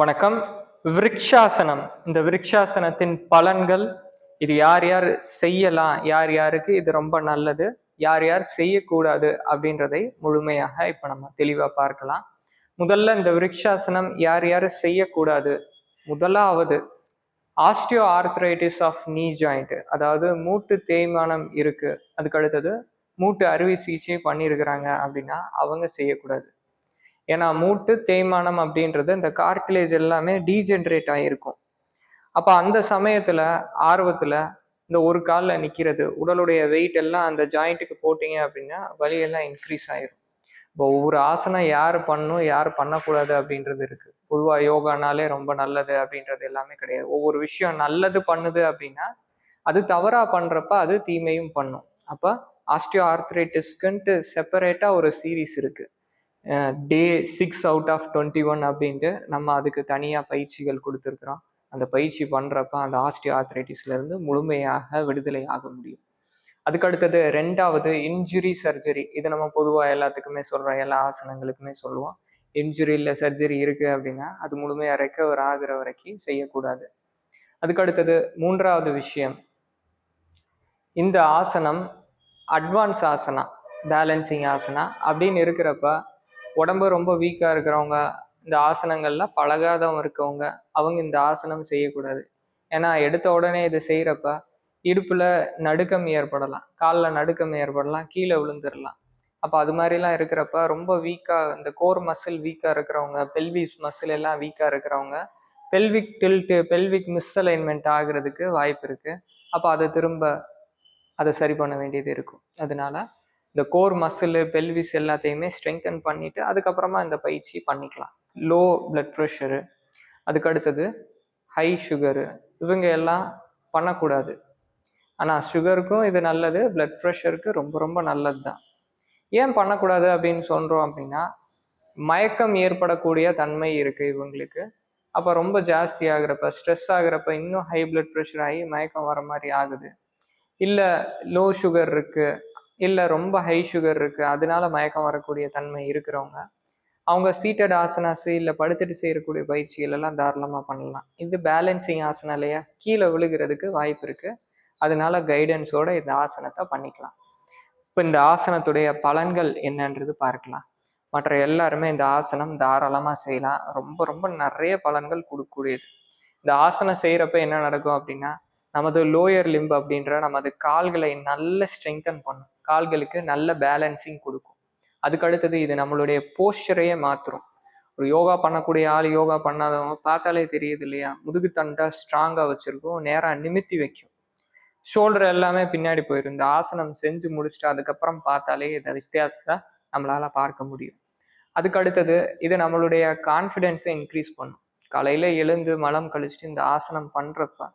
வணக்கம். விரக்ஷாசனம். இந்த விரக்ஷாசனத்தின் பலன்கள் இது யார் யார் செய்யலாம் யார் யாருக்கு இது ரொம்ப நல்லது யார் யார் செய்யக்கூடாது அப்படின்றதை முழுமையாக இப்போ நம்ம தெளிவாக பார்க்கலாம். முதல்ல இந்த விரக்ஷாசனம் யார் யார் செய்யக்கூடாது? முதலாவது osteoarthritis of knee joint அதாவது மூட்டு தேய்மானம் இருக்கு. அதுக்கு அடுத்தது மூட்டு அறுவை சிகிச்சை பண்ணியிருக்கிறாங்க அப்படின்னா அவங்க செய்யக்கூடாது. ஏன்னா மூட்டு தேய்மானம் அப்படின்றது இந்த கார்டிலேஜ் எல்லாமே டீஜென்ரேட் ஆகிருக்கும் அப்போ அந்த சமயத்தில் ஆர்வத்தில் இந்த ஒரு காலில் நிற்கிறது உடலுடைய வெயிட் எல்லாம் அந்த ஜாயிண்ட்டுக்கு போட்டிங்க அப்படின்னா வலியெல்லாம் இன்க்ரீஸ் ஆயிரும். இப்போ ஒவ்வொரு ஆசனம் யார் பண்ணும் யார் பண்ணக்கூடாது அப்படின்றது இருக்குது பொதுவாக யோகானாலே ரொம்ப நல்லது அப்படின்றது எல்லாமே கிடையாது. ஒவ்வொரு விஷயம் நல்லது பண்ணுது அப்படின்னா அது தவறாக பண்ணுறப்ப அது தீமையும் பண்ணும். அப்போ ஆஸ்டியோ ஆர்த்ரைட்டிஸ்க்குன்ட்டு செப்பரேட்டாக ஒரு சீரீஸ் இருக்குது day six out of twenty one அப்படின்ட்டு நம்ம அதுக்கு தனியாக பயிற்சிகள் கொடுத்துருக்குறோம். அந்த பயிற்சி பண்ணுறப்ப அந்த ஆஸ்டியோ ஆர்த்ரைட்டிஸ்லேருந்து முழுமையாக விடுதலை ஆக முடியும். அதுக்கு அடுத்தது ரெண்டாவது இன்ஜுரி சர்ஜரி இது நம்ம பொதுவாக எல்லாத்துக்குமே சொல்கிறோம் எல்லா ஆசனங்களுக்குமே சொல்லுவோம். இன்ஜுரி இல்லை சர்ஜரி இருக்குது அப்படின்னா அது முழுமையாக ரெக்கவர் ஆகிற வரைக்கும் செய்யக்கூடாது. அதுக்கு அடுத்தது மூன்றாவது விஷயம். இந்த ஆசனம் அட்வான்ஸ் ஆசனா பேலன்சிங் ஆசனா அப்படின்னு இருக்கிறப்ப உடம்பு ரொம்ப வீக்காக இருக்கிறவங்க இந்த ஆசனங்கள்லாம் பழகாதவங்க இருக்கவங்க அவங்க இந்த ஆசனம் செய்யக்கூடாது. ஏன்னா எடுத்த உடனே இதை செய்கிறப்ப இடுப்பில் நடுக்கம் ஏற்படலாம் காலில் நடுக்கம் ஏற்படலாம் கீழே விழுந்துடலாம் அப்போ அது மாதிரிலாம் இருக்கிறப்ப ரொம்ப வீக்காக இந்த கோர் மசில் வீக்காக இருக்கிறவங்க பெல்விஸ் மசில் எல்லாம் வீக்காக இருக்கிறவங்க பெல்விக் டில்ட்டு பெல்விக் மிஸ்அலைன்மெண்ட் ஆகிறதுக்கு வாய்ப்பு இருக்குது அப்போ அதை திரும்ப அதை சரி பண்ண வேண்டியது இருக்கும். அதனால இந்த கோர் மசில் பெல்விஸ் எல்லாத்தையுமே ஸ்ட்ரெங்தன் பண்ணிவிட்டு அதுக்கப்புறமா இந்த பயிற்சி பண்ணிக்கலாம். லோ பிளட் ப்ரெஷரு அதுக்கு அடுத்தது ஹை சுகரு இவங்க எல்லாம் பண்ணக்கூடாது. ஆனால் சுகருக்கும் இது நல்லது பிளட் ப்ரெஷருக்கு ரொம்ப ரொம்ப நல்லது தான் ஏன் பண்ணக்கூடாது அப்படின்னு சொல்கிறோம் அப்படின்னா மயக்கம் ஏற்படக்கூடிய தன்மை இருக்குது இவங்களுக்கு. அப்போ ரொம்ப ஜாஸ்தி ஆகுறப்ப ஸ்ட்ரெஸ் ஆகுறப்ப இன்னும் ஹை பிளட் ப்ரெஷர் ஆகி மயக்கம் வர மாதிரி ஆகுது. இல்லை லோ சுகர் இருக்குது இல்லை ரொம்ப ஹை சுகர் இருக்குது அதனால மயக்கம் வரக்கூடிய தன்மை இருக்கிறவங்க அவங்க சீட்டட் ஆசனாஸு இல்லை படுத்துட்டு செய்யக்கூடிய பயிற்சிகள் எல்லாம் தாராளமாக பண்ணலாம். இது பேலன்சிங் ஆசனம் இல்லையா? கீழே விழுகிறதுக்கு வாய்ப்பு இருக்குது அதனால கைடன்ஸோட இந்த ஆசனத்தை பண்ணிக்கலாம். இப்போ இந்த ஆசனத்துடைய பலன்கள் என்னன்றது பார்க்கலாம். மற்ற எல்லாருமே இந்த ஆசனம் தாராளமாக செய்யலாம். ரொம்ப ரொம்ப நிறைய பலன்கள் கொடுக்கக்கூடியது. இந்த ஆசனம் செய்கிறப்ப என்ன நடக்கும் அப்படின்னா நமது லோயர் லிம்பு அப்படின்ற நமது கால்களை நல்ல ஸ்ட்ரெங்தன் பண்ணும். கால்களுக்கு நல்ல பேலன்சிங் கொடுக்கும். அதுக்கு அடுத்தது இது நம்மளுடைய போஸ்டரையே மாற்றும் ஒரு யோகா பண்ணக்கூடிய ஆள் யோகா பண்ணாதவங்க பார்த்தாலே தெரியுது இல்லையா? முதுகு தண்டை ஸ்ட்ராங்காக வச்சுருக்கும். நேராக நிமித்தி வைக்கும். ஷோல்டர் எல்லாமே பின்னாடி போயிடும் இந்த ஆசனம் செஞ்சு முடிச்சுட்டு அதுக்கப்புறம் பார்த்தாலே இதை வித்தியாசத்தை நம்மளால பார்க்க முடியும். அதுக்கு அடுத்தது இது நம்மளுடைய கான்ஃபிடென்ஸை இன்க்ரீஸ் பண்ணும். காலையில் எழுந்து மலம் கழிச்சுட்டு இந்த ஆசனம் பண்ணுறப்ப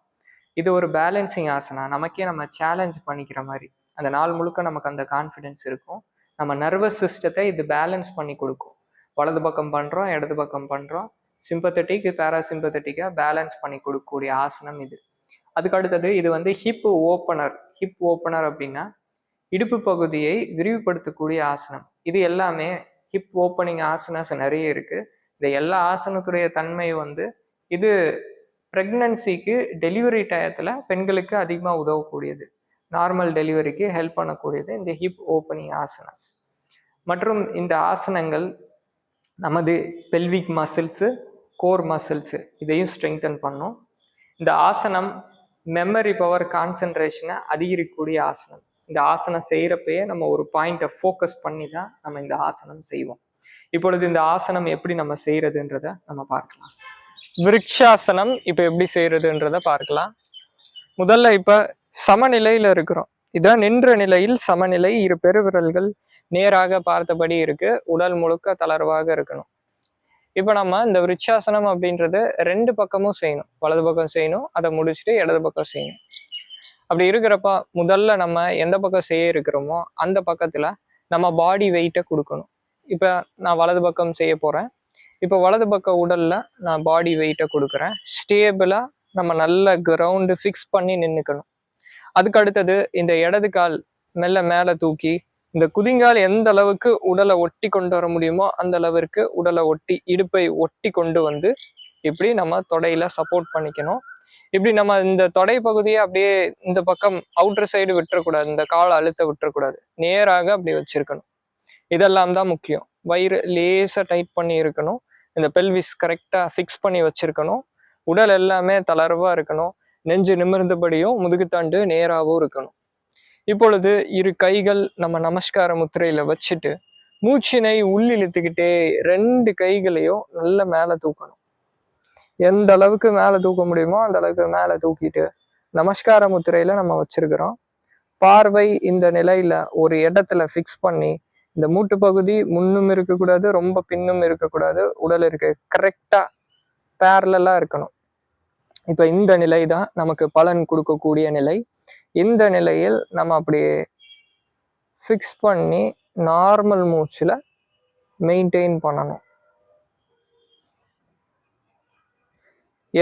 இது ஒரு பேலன்சிங் ஆசனா. நமக்கே நம்ம சேலஞ்ச் பண்ணிக்கிற மாதிரி. அந்த நாள் முழுக்க நமக்கு அந்த கான்ஃபிடென்ஸ் இருக்கும். நம்ம நர்வஸ் சிஸ்டத்தை இது பேலன்ஸ் பண்ணி கொடுக்கும். வலது பக்கம் பண்ணுறோம் இடது பக்கம் பண்ணுறோம் சிம்பத்தட்டிக் பேராசிம்பத்தட்டிக்காக பேலன்ஸ் பண்ணி கொடுக்கக்கூடிய ஆசனம் இது. அதுக்கு அடுத்தது இது வந்து ஹிப் ஓப்பனர் ஹிப் ஓப்பனர் அப்படின்னா இடுப்பு பகுதியை விரிவுபடுத்தக்கூடிய ஆசனம். இது எல்லாமே ஹிப் ஓப்பனிங் ஆசனாஸ் நிறைய இருக்குது இந்த எல்லா ஆசனத்துடைய தன்மை வந்து இது ப்ரெக்னன்சிக்கு டெலிவரி டயத்தில் பெண்களுக்கு அதிகமாக உதவக்கூடியது. நார்மல் டெலிவரிக்கு ஹெல்ப் பண்ணக்கூடியது இந்த ஹிப் ஓப்பனிங் ஆசனஸ் மற்றும் இந்த ஆசனங்கள் நமது பெல்விக் மசில்ஸு கோர் மசில்ஸு இதையும் ஸ்ட்ரெங்தன் பண்ணும். இந்த ஆசனம் மெமரி பவர் கான்சன்ட்ரேஷனை அதிகரிக்கக்கூடிய ஆசனம் இந்த ஆசனம் செய்கிறப்பயே நம்ம ஒரு பாயிண்ட்டை ஃபோக்கஸ் பண்ணி தான் நம்ம இந்த ஆசனம் செய்வோம். இப்பொழுது இந்த ஆசனம் எப்படி நம்ம செய்கிறதுன்றத நம்ம பார்க்கலாம். விருட்சாசனம் இப்போ எப்படி செய்யறதுன்றத பார்க்கலாம். முதல்ல இப்போ சமநிலையில் இருக்கிறோம். இதான் நின்ற நிலையில் சமநிலை இரு பெருவிரல்கள் நேராக பார்த்தபடி இருக்கு. உடல் முழுக்க தளர்வாக இருக்கணும். இப்போ நம்ம இந்த விருட்சாசனம் அப்படின்றது ரெண்டு பக்கமும் செய்யணும். வலது பக்கம் செய்யணும் அதை முடிச்சுட்டு இடது பக்கம் செய்யணும். அப்படி இருக்கிறப்ப முதல்ல நம்ம எந்த பக்கம் செய்ய இருக்கிறோமோ அந்த பக்கத்தில் நம்ம பாடி வெயிட்டை கொடுக்கணும். இப்போ நான் வலது பக்கம் செய்ய போகிறேன் இப்போ வலது பக்க உடலில் நான் பாடி வெயிட்டை கொடுக்குறேன். ஸ்டேபிளாக நம்ம நல்ல கிரவுண்டு ஃபிக்ஸ் பண்ணி நின்றுக்கணும் அதுக்கு அடுத்தது இந்த இடது கால் மெல்ல மேலே தூக்கி இந்த குதிங்கால் எந்த அளவுக்கு உடலை ஒட்டி கொண்டு வர முடியுமோ அந்த அளவிற்கு உடலை ஒட்டி இடுப்பை ஒட்டி கொண்டு வந்து இப்படி நம்ம தொடையில சப்போர்ட் பண்ணிக்கணும். இப்படி நம்ம இந்த தொடை பகுதியை அப்படியே இந்த பக்கம் அவுட்டர் சைடு விட்டுறக்கூடாது இந்த கால் அழுத்த விட்டுறக்கூடாது. நேராக அப்படி வச்சிருக்கணும். இதெல்லாம் தான் முக்கியம். வயிறு லேசாக டைட் பண்ணி இருக்கணும். இந்த பெல்விஸ் கரெக்டாக ஃபிக்ஸ் பண்ணி வச்சிருக்கணும். உடல் எல்லாமே தளர்வாக இருக்கணும். நெஞ்சு நிமிர்ந்தபடியும் முதுகுத்தாண்டு நேராகவும் இருக்கணும். இப்பொழுது இரு கைகள் நம்ம நமஸ்கார முத்திரையில் வச்சுட்டு மூச்சினை உள்ளிழுத்துக்கிட்டே ரெண்டு கைகளையும் நல்ல மேலே தூக்கணும். எந்த அளவுக்கு மேலே தூக்க முடியுமோ அந்த அளவுக்கு மேலே தூக்கிட்டு நமஸ்கார முத்திரையில் நம்ம வச்சிருக்கிறோம். பார்வை இந்த நிலையில் ஒரு இடத்துல ஃபிக்ஸ் பண்ணி இந்த மூட்டு பகுதி முன்னும் இருக்கக்கூடாது ரொம்ப பின்னும் இருக்கக்கூடாது உடல் இருக்கு. கரெக்டாக பேரலாக இருக்கணும். இப்போ இந்த நிலை தான் நமக்கு பலன் கொடுக்கக்கூடிய நிலை. இந்த நிலையில் நம்ம அப்படியே ஃபிக்ஸ் பண்ணி நார்மல் மூச்சில் மெயின்டைன் பண்ணணும்.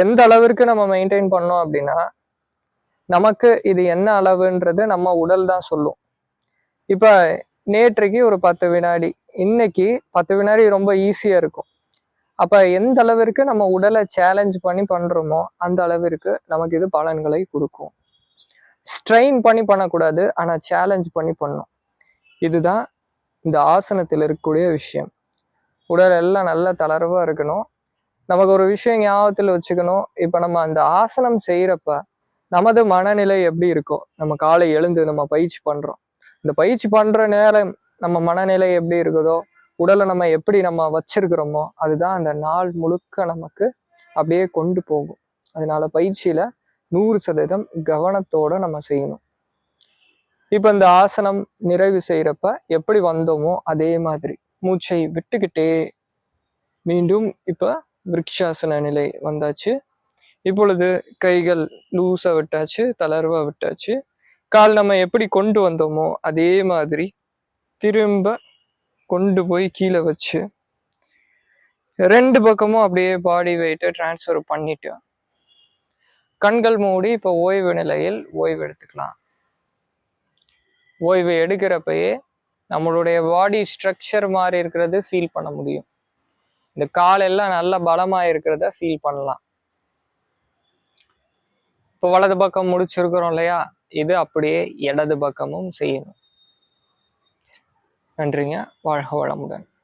எந்த அளவிற்கு நம்ம மெயின்டைன் பண்ணோம் அப்படின்னா நமக்கு இது என்ன அளவுன்றது நம்ம உடல் தான் சொல்லும். இப்போ நேற்றுக்கு ஒரு பத்து வினாடி இன்னைக்கு பத்து வினாடி ரொம்ப ஈஸியாக இருக்கும். அப்போ எந்த அளவிற்கு நம்ம உடலை சேலஞ்ச் பண்ணி பண்ணுறோமோ அந்த அளவிற்கு நமக்கு இது பலன்களை கொடுக்கும். ஸ்ட்ரெயின் பண்ணி பண்ணக்கூடாது ஆனால் சேலஞ்ச் பண்ணி பண்ணும். இதுதான் இந்த ஆசனத்தில் இருக்கக்கூடிய விஷயம். உடல் எல்லாம் நல்ல தளர்வாக இருக்கணும். நமக்கு ஒரு விஷயம் ஞாபகத்தில் வச்சுக்கணும். இப்போ நம்ம அந்த ஆசனம் செய்கிறப்ப நமது மனநிலை எப்படி இருக்கோ நம்ம காலை எழுந்து நம்ம பயிற்சி பண்ணுறோம் இந்த பயிற்சி பண்ணுற நேரம் நம்ம மனநிலை எப்படி இருக்குதோ உடலை நம்ம எப்படி நம்ம வச்சிருக்கிறோமோ அதுதான் அந்த நாள் முழுக்க நமக்கு அப்படியே கொண்டு போகும். அதனால பயிற்சியில நூறு சதவீதம் கவனத்தோட நம்ம செய்யணும். இப்போ இந்த ஆசனம் நிறைவு செய்கிறப்ப எப்படி வந்தோமோ அதே மாதிரி மூச்சை விட்டுக்கிட்டே மீண்டும் இப்போ விரக்ஷாசன நிலை வந்தாச்சு. இப்பொழுது கைகள் லூஸாக விட்டாச்சு தளர்வாக விட்டாச்சு. கால் நம்ம எப்படி கொண்டு வந்தோமோ அதே மாதிரி திரும்ப கொண்டு போய் கீழே வச்சு ரெண்டு பக்கமும் அப்படியே பாடி வெயிட்டை டிரான்ஸ்ஃபர் பண்ணிட்டு கண்கள் மூடி இப்போ ஓய்வு நிலையில் ஓய்வு எடுத்துக்கலாம். ஓய்வு எடுக்கிறப்பயே நம்மளுடைய பாடி ஸ்ட்ரக்சர் மாதிரி இருக்கிறது ஃபீல் பண்ண முடியும். இந்த காலெல்லாம் நல்ல பலமாக இருக்கிறத ஃபீல் பண்ணலாம். இப்போ வலது பக்கம் முடிச்சிருக்கிறோம் இல்லையா? இது அப்படியே இடது பக்கமும் செய்யணும். நன்றிங்க. வாழ்க வளமுடன்.